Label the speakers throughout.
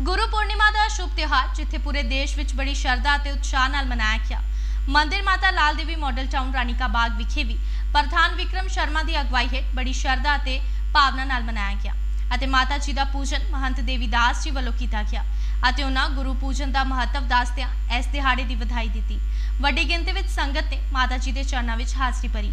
Speaker 1: ਗੁਰੂ ਪੂਰਨਿਮਾ ਦਾ ਸ਼ੁਭ ਤਿਉਹਾਰ, ਜਿੱਥੇ ਪੂਰੇ ਦੇਸ਼ ਵਿੱਚ ਬੜੀ ਸ਼ਰਧਾ ਅਤੇ ਉਤਸ਼ਾਹ ਨਾਲ ਮਨਾਇਆ ਗਿਆ। ਮੰਦਿਰ ਮਾਤਾ ਲਾਲ ਦੇਵੀ ਮਾਡਲ ਟਾਊਨ ਰਾਣੀਕਾ ਬਾਗ ਵਿਖੇ ਵੀ ਪ੍ਰਧਾਨ ਵਿਕਰਮ ਸ਼ਰਮਾ ਦੀ ਅਗਵਾਈ ਹੇਠ ਬੜੀ ਸ਼ਰਧਾ ਅਤੇ ਭਾਵਨਾ ਨਾਲ ਮਨਾਇਆ ਗਿਆ ਅਤੇ ਮਾਤਾ ਜੀ ਦਾ ਪੂਜਨ ਮਹੰਤ ਦੇਵੀਦਾਸ ਜੀ ਵੱਲੋਂ ਕੀਤਾ ਗਿਆ ਅਤੇ ਉਹਨਾਂ ਗੁਰੂ ਪੂਜਨ ਦਾ ਮਹੱਤਵ ਦੱਸਦਿਆਂ ਇਸ ਦਿਹਾੜੇ ਦੀ ਵਧਾਈ ਦਿੱਤੀ। ਵੱਡੀ ਗਿਣਤੀ ਵਿੱਚ ਸੰਗਤ ਨੇ ਮਾਤਾ ਜੀ ਦੇ ਚਰਨਾਂ ਵਿੱਚ ਹਾਜ਼ਰੀ ਭਰੀ।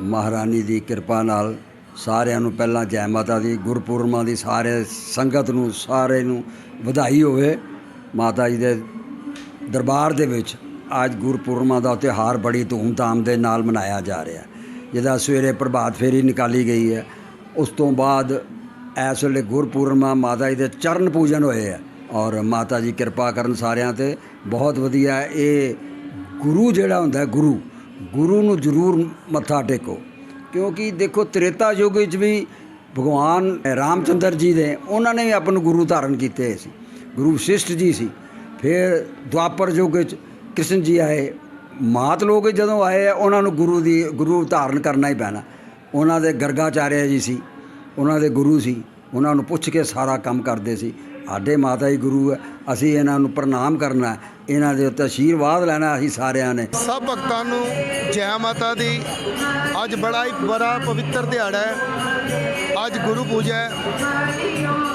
Speaker 2: ਮਹਾਰਾਣੀ ਦੀ ਕਿਰਪਾ ਨਾਲ ਸਾਰਿਆਂ ਨੂੰ ਪਹਿਲਾਂ ਜੈ ਮਾਤਾ ਦੀ ਗੁਰਪੁਰਮਾਂ ਦੀ, ਸਾਰੇ ਸੰਗਤ ਨੂੰ, ਸਾਰੇ ਨੂੰ ਵਧਾਈ ਹੋਵੇ। ਮਾਤਾ ਜੀ ਦੇ ਦਰਬਾਰ ਦੇ ਵਿੱਚ ਅੱਜ ਗੁਰਪੂਰਮਾ ਦਾ ਤਿਉਹਾਰ ਬੜੀ ਧੂਮਧਾਮ ਦੇ ਨਾਲ ਮਨਾਇਆ ਜਾ ਰਿਹਾ। ਜਿਹਦਾ ਸਵੇਰੇ ਪ੍ਰਭਾਤ ਫੇਰੀ ਨਿਕਾਲੀ ਗਈ ਹੈ। ਉਸ ਤੋਂ ਬਾਅਦ ਇਸ ਵੇਲੇ ਗੁਰਪੂਰਮਾ ਮਾਤਾ ਜੀ ਦੇ ਚਰਨ ਪੂਜਨ ਹੋਏ ਹੈ ਔਰ ਮਾਤਾ ਜੀ ਕਿਰਪਾ ਕਰਨ ਸਾਰਿਆਂ ਤੇ। ਬਹੁਤ ਵਧੀਆ ਇਹ ਗੁਰੂ ਜਿਹੜਾ ਹੁੰਦਾ, ਗੁਰੂ ਗੁਰੂ ਨੂੰ ਜ਼ਰੂਰ ਮੱਥਾ ਟੇਕੋ। ਕਿਉਂਕਿ ਦੇਖੋ, ਤ੍ਰੇਤਾ ਯੁੱਗ ਵਿੱਚ ਵੀ ਭਗਵਾਨ ਰਾਮਚੰਦਰ ਜੀ ਦੇ, ਉਹਨਾਂ ਨੇ ਵੀ ਆਪਾਂ ਨੂੰ ਗੁਰੂ ਧਾਰਨ ਕੀਤੇ ਸੀ। ਗੁਰੂ ਵਸ਼ਿਸ਼ਟ ਜੀ ਸੀ। ਫਿਰ ਦੁਆਪਰ ਯੁੱਗ ਵਿੱਚ ਕ੍ਰਿਸ਼ਨ ਜੀ ਆਏ। ਮਾਤ ਲੋਕ ਜਦੋਂ ਆਏ, ਉਹਨਾਂ ਨੂੰ ਗੁਰੂ ਦੀ, ਗੁਰੂ ਧਾਰਨ ਕਰਨਾ ਹੀ ਪੈਣਾ। ਉਹਨਾਂ ਦੇ ਗਰਗਾਚਾਰਿਆ ਜੀ ਸੀ, ਉਹਨਾਂ ਦੇ ਗੁਰੂ ਸੀ। ਉਹਨਾਂ ਨੂੰ ਪੁੱਛ ਕੇ ਸਾਰਾ ਕੰਮ ਕਰਦੇ ਸੀ। ਸਾਡੇ ਮਾਤਾ ਜੀ ਗੁਰੂ ਹੈ, ਅਸੀਂ ਇਹਨਾਂ ਨੂੰ ਪ੍ਰਣਾਮ ਕਰਨਾ ਇਹਨਾਂ ਦੇ ਉੱਤੇ ਆਸ਼ੀਰਵਾਦ ਲੈਣਾ ਅਸੀਂ ਸਾਰਿਆਂ ਨੇ।
Speaker 3: ਸਭ ਭਗਤਾਂ ਨੂੰ ਜੈ ਮਾਤਾ ਦੀ। ਅੱਜ ਬੜਾ ਹੀ ਬੜਾ ਪਵਿੱਤਰ ਦਿਹਾੜਾ ਹੈ। ਅੱਜ ਗੁਰੂ ਪੂਜਾ ਹੈ।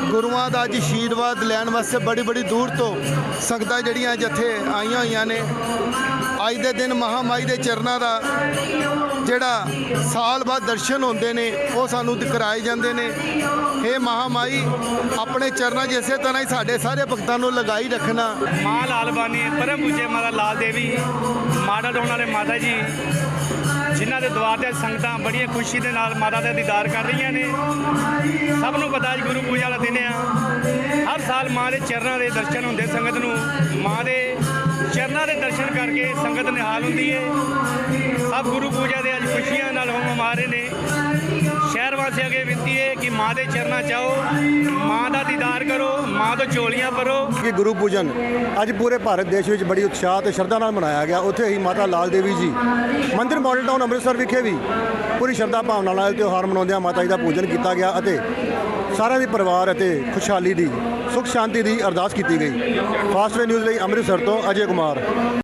Speaker 3: ਗੁਰੂਆਂ ਦਾ ਅੱਜ ਆਸ਼ੀਰਵਾਦ ਲੈਣ ਵਾਸਤੇ ਬੜੀ ਬੜੀ ਦੂਰ ਤੋਂ ਸੰਗਤਾਂ ਜਿਹੜੀਆਂ ਜਥੇ ਆਈਆਂ ਹੋਈਆਂ ਨੇ। ਅੱਜ ਦੇ ਦਿਨ ਮਹਾਮਾਈ ਦੇ ਚਰਨਾਂ ਦਾ ਜਿਹੜਾ ਸਾਲ ਬਾਅਦ ਦਰਸ਼ਨ ਹੁੰਦੇ ਨੇ, ਉਹ ਸਾਨੂੰ ਕਰਾਏ ਜਾਂਦੇ ਨੇ। ਇਹ ਮਹਾਮਾਈ ਆਪਣੇ ਚਰਨਾਂ 'ਚ ਇਸੇ ਤਰ੍ਹਾਂ ਹੀ ਸਾਡੇ ਸਾਰੇ ਭਗਤਾਂ ਨੂੰ ਲਗਾਈ ਰੱਖਣਾ।
Speaker 4: ਮਾਂ ਲਾਲ ਬਾਨੀ ਪਰਮ ਪੂਜੇ ਮਾਤਾ ਲਾਲ ਦੇਵੀ ਮਾਡਲ ਟਾਊਨ ਵਾਲੇ ਮਾਤਾ ਜੀ। ਜਿਨ੍ਹਾਂ ਦੇ ਦਵਾਰ ਤੇ ਸੰਗਤਾਂ ਬੜੀਆਂ ਖੁਸ਼ੀ ਦੇ ਨਾਲ ਮਾਤਾ ਦੇ ਦੀਦਾਰ ਕਰ ਰਹੀਆਂ ਨੇ। ਸਭ ਨੂੰ ਪਤਾ ਅੱਜ ਗੁਰੂ ਪੂਜਾ ਵਾਲਾ ਦਿਨ ਆ। ਹਰ ਸਾਲ ਮਾਂ ਦੇ ਚਰਨਾਂ ਦੇ ਦਰਸ਼ਨ ਹੁੰਦੇ ਸੰਗਤ ਨੂੰ। ਮਾਂ ਦੇ ਦਰਸ਼ਨ ਕਰਕੇ ਸੰਗਤ ਨਿਹਾਲ ਹੁੰਦੀ ਹੈ ਸਭ ਗੁਰੂ ਪੂਜਾ ਦੇ ਅੱਜ ਖੁਸ਼ੀਆਂ ਨਾਲ ਹੋਮ ਮਾਰੇ ਨੇ। ਸ਼ਹਿਰ ਵਾਸੀਆਂ ਅੱਗੇ ਬੇਨਤੀ ਹੈ ਕਿ ਮਾਂ ਦੇ ਚਰਨਾ 'ਚ ਮਾਂ ਦਾ ਦੀਦਾਰ ਕਰੋ, ਮਾਂ ਤੋਂ ਚੋਲੀਆਂ ਭਰੋ।
Speaker 5: ਕਿ ਗੁਰੂ ਪੂਜਨ, ਅੱਜ ਪੂਰੇ ਭਾਰਤ ਦੇਸ਼ ਵਿੱਚ ਬੜੀ ਉਤਸ਼ਾਹ ਤੇ ਸ਼ਰਧਾ ਨਾਲ ਮਨਾਇਆ ਗਿਆ। ਉੱਥੇ ਹੀ ਮਾਤਾ ਲਾਲ ਦੇਵੀ ਜੀ, ਮੰਦਿਰ ਮਾਡਲ ਟਾਊਨ ਅੰਮ੍ਰਿਤਸਰ ਵਿਖੇ ਵੀ ਪੂਰੀ ਸ਼ਰਧਾ ਭਾਵਨਾ ਨਾਲ ਤਿਉਹਾਰ ਮਨਾਉਂਦਿਆਂ ਮਾਤਾ ਜੀ ਦਾ ਪੂਜਨ ਕੀਤਾ ਗਿਆ ਅਤੇ ਸਾਰਿਆਂ ਦੇ ਪਰਿਵਾਰ ਅਤੇ ਖੁਸ਼ਹਾਲੀ ਦੀ ਸੁਖ ਸ਼ਾਂਤੀ ਦੀ ਅਰਦਾਸ ਕੀਤੀ ਗਈ। ਫਾਸਟਵੇ ਨਿਊਜ਼ ਲਈ ਅੰਮ੍ਰਿਤਸਰ ਤੋਂ ਅਜੇ ਕੁਮਾਰ।